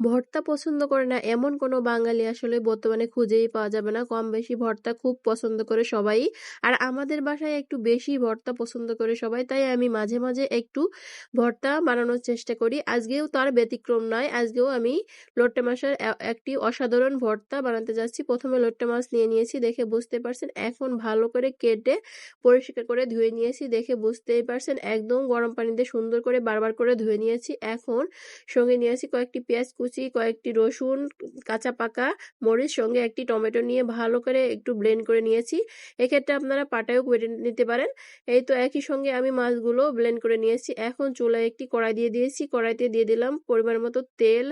ভর্তা পছন্দ করে না, এমন কোনো বাঙালি আসলে বর্তমানে খুঁজেই পাওয়া যাবে না। কম বেশি ভর্তা খুব পছন্দ করে সবাই, আর আমাদের বাসায় একটু বেশি ভর্তা পছন্দ করে সবাই, তাই আমি মাঝে মাঝে একটু ভর্তা বানানোর চেষ্টা করি। আজকেও তার ব্যতিক্রম নয়, আজকেও আমি লোট্টে মাছের একটি অসাধারণ ভর্তা বানাতে যাচ্ছি। প্রথমে লোট্টে মাছ নিয়ে নিয়েছি, দেখে বুঝতে পারছেন, এখন ভালো করে কেটে পরিষ্কার করে ধুয়ে নিয়েছি, দেখে বুঝতেই পারছেন, একদম গরম পানিতে সুন্দর করে বারবার করে ধুয়ে নিয়েছি। এখন সঙ্গে নিয়েছি কয়েকটি পেঁয়াজ কুচি, কয়েকটি রসুন, কাঁচা পাকা মরিচ, সঙ্গে একটি টমেটো নিয়ে ভালো করে একটু ব্লেন্ড করে নিয়েছি। এক্ষেত্রে আপনারা পাটায়ও বেটে নিতে পারেন। এই তো একই সঙ্গে আমি মাছগুলো ব্লেন্ড করে নিয়েছি। এখন চুলায় একটি কড়াই দিয়ে দিয়েছি। কড়াইতে দিয়ে দিলাম পরিমাণ মতো তেল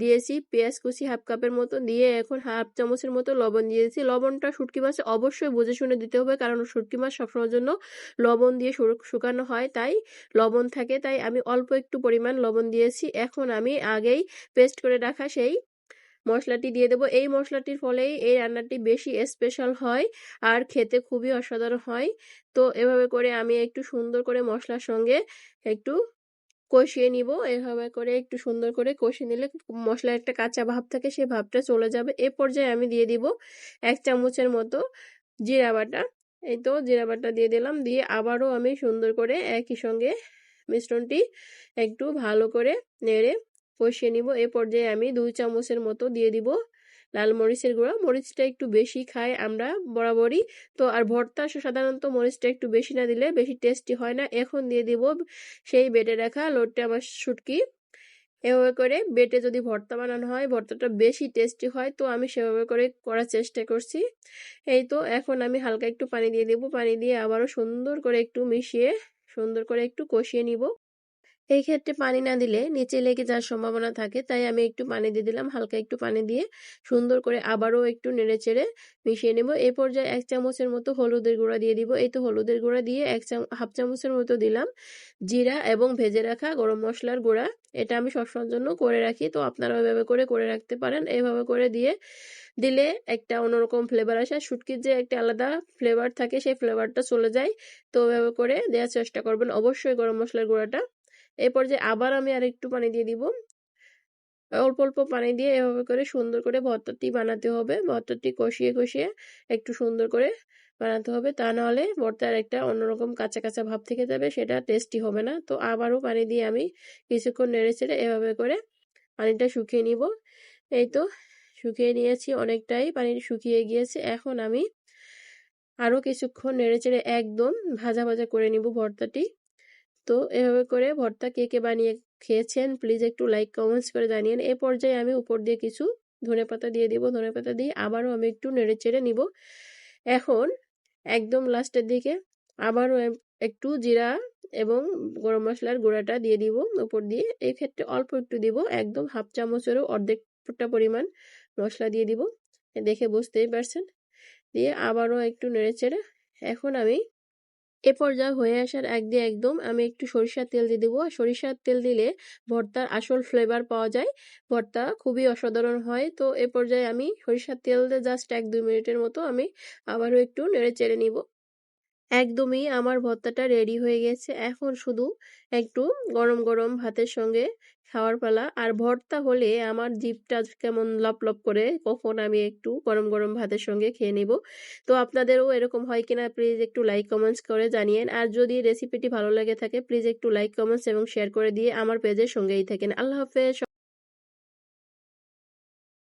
দিয়েছি, পেঁয়াজ কুচি হাফ কাপের মতো দিয়ে এখন হাফ চামচের মতো লবণ দিয়েছি। লবণটা শুটকি মাছে অবশ্যই বুঝে শুনে দিতে হবে, কারণ শুটকি মাছ সবসময়ের জন্য লবণ দিয়ে শুকানো হয়, তাই লবণ থাকে, তাই আমি অল্প একটু পরিমাণ লবণ দিয়েছি। এখন আমি আগেই পেস্ট করে রাখা সেই মশলাটি দিয়ে দেবো। এই মশলাটির ফলেই এই রান্নাটি বেশি স্পেশাল হয় আর খেতে খুবই অসাধারণ হয়। তো এভাবে করে আমি একটু সুন্দর করে মশলার সঙ্গে একটু কষিয়ে নিব। এভাবে করে একটু সুন্দর করে কষিয়ে নিলে মশলার একটা কাঁচা ভাব থাকে সেই ভাবটা চলে যাবে। এ পর্যায়ে আমি দিয়ে দিব এক চামচের মতো জিরা বাটা। এই তো জিরা বাটা দিয়ে দিলাম। দিয়ে আবারও আমি সুন্দর করে একই সঙ্গে মিশ্রণটি একটু ভালো করে নেড়ে কষিয়ে নিব। এ পর্যায়ে আমি দুই চামচের মতো দিয়ে দিব লাল মরিচের গুঁড়া। মরিচটা একটু বেশি খাই আমরা বরাবরই। তো আর ভর্তা সাধারণত মরিচটা একটু বেশি না দিলে বেশি টেস্টি হয় না। এখন দিয়ে দিব সেই বেটে রাখা লোটে আমার শুটকি। এভাবে করে বেটে যদি ভর্তা বানানো হয়, ভর্তাটা বেশি টেস্টি হয়, তো আমি সেভাবে করে করার চেষ্টা করছি। এই তো এখন আমি হালকা একটু পানি দিয়ে দেবো। পানি দিয়ে আবারও সুন্দর করে একটু মিশিয়ে, সুন্দর করে একটু কষিয়ে নিব। এই ক্ষেত্রে পানি না দিলে নিচে লেগে যাওয়ার সম্ভাবনা থাকে, তাই আমি একটু পানি দিয়ে দিলাম, হালকা একটু পানি দিয়ে সুন্দর করে আবারও একটু নেড়ে চেড়ে মিশিয়ে নেব। এই পর্যায়ে এক চামচের মতো হলুদের গুঁড়া দিয়ে দিব। এই তো হলুদের গুঁড়া দিয়ে এক হাফ চামচের মতো দিলাম জিরা এবং ভেজে রাখা গরম মশলার গুঁড়া। এটা আমি সবসময়ের জন্য করে রাখি, তো আপনারা ওইভাবে করে করে রাখতে পারেন। এইভাবে করে দিয়ে দিলে একটা অন্যরকম ফ্লেভার আসে। আর শুটকির যে একটা আলাদা ফ্লেভার থাকে, সেই ফ্লেভারটা চলে যায়। তো ওইভাবে করে দেওয়ার চেষ্টা করবেন। অবশ্যই গরম মশলার গুঁড়াটা এই পর্যায়ে আবার আমি আর একটু পানি দিয়ে দিব। অল্প অল্প পানি দিয়ে এভাবে করে সুন্দর করে ভর্তাটি বানাতে হবে। ভর্তাটি কষিয়ে কষিয়ে একটু সুন্দর করে বানাতে হবে। তা নাহলে ভর্তার একটা অন্যরকম কাঁচা কাঁচা ভাব থেকে যাবে, সেটা টেস্টি হবে না। তো আবারও পানি দিয়ে আমি কিছুক্ষণ নেড়ে চেড়ে এভাবে করে পানিটা শুকিয়ে নিব। এই তো শুকিয়ে নিয়েছি, অনেকটাই পানি শুকিয়ে গিয়েছে। এখন আমি আরও কিছুক্ষণ নেড়ে চেড়ে একদম ভাজা ভাজা করে নিব ভর্তাটি। তো এভাবে করে ভর্তা কে কে বানিয়ে খেয়েছেন প্লিজ একটু লাইক কমেন্টস করে জানিয়েন। এ পর্যায়ে আমি উপর দিয়ে কিছু ধনে পাতা দিয়ে দিব। ধনে পাতা দিয়ে আবারও আমি একটু নেড়ে চেড়ে নিব। এখন একদম লাস্টের দিকে আবারও একটু জিরা এবং গরম মশলার গুঁড়াটা দিয়ে দিব উপর দিয়ে। এই ক্ষেত্রে অল্প একটু দিব, একদম হাফ চামচেরও অর্ধেকটা পরিমাণ মশলা দিয়ে দিব। দেখে বুঝতেই পারছেন। দিয়ে আবারও একটু নেড়ে চেড়ে এখন আমি এ পর্যায়ে হয়ে আসার এক দিয়ে একদম আমি একটু সরিষার তেল দিয়ে দেবো। সরিষার তেল দিলে ভর্তার আসল ফ্লেভার পাওয়া যায়। ভর্তা খুবই অসাধারণ হয়। তো এ পর্যায়ে আমি সরিষার তেল দিয়ে জাস্ট এক দুই মিনিটের মতো আমি আবারও একটু নেড়ে চেড়ে নিব। একদমই আমার ভর্তাটা রেডি হয়ে গেছে। এখন শুধু একটু গরম গরম ভাতের সঙ্গে খাওয়ার পালা। আর ভর্তা হলে আমার জিভটা কেমন লপ লপ করে কখন আমি একটু গরম গরম ভাতের সঙ্গে খেয়ে নেব। তো আপনাদেরও এরকম হয় কিনা প্লিজ একটু লাইক কমেন্টস করে জানিয়েন। আর যদি রেসিপিটি ভালো লেগে থাকে প্লিজ একটু লাইক কমেন্টস এবং শেয়ার করে দিয়ে আমার পেজের সঙ্গেই থাকেন। আল্লাহ হাফেজ।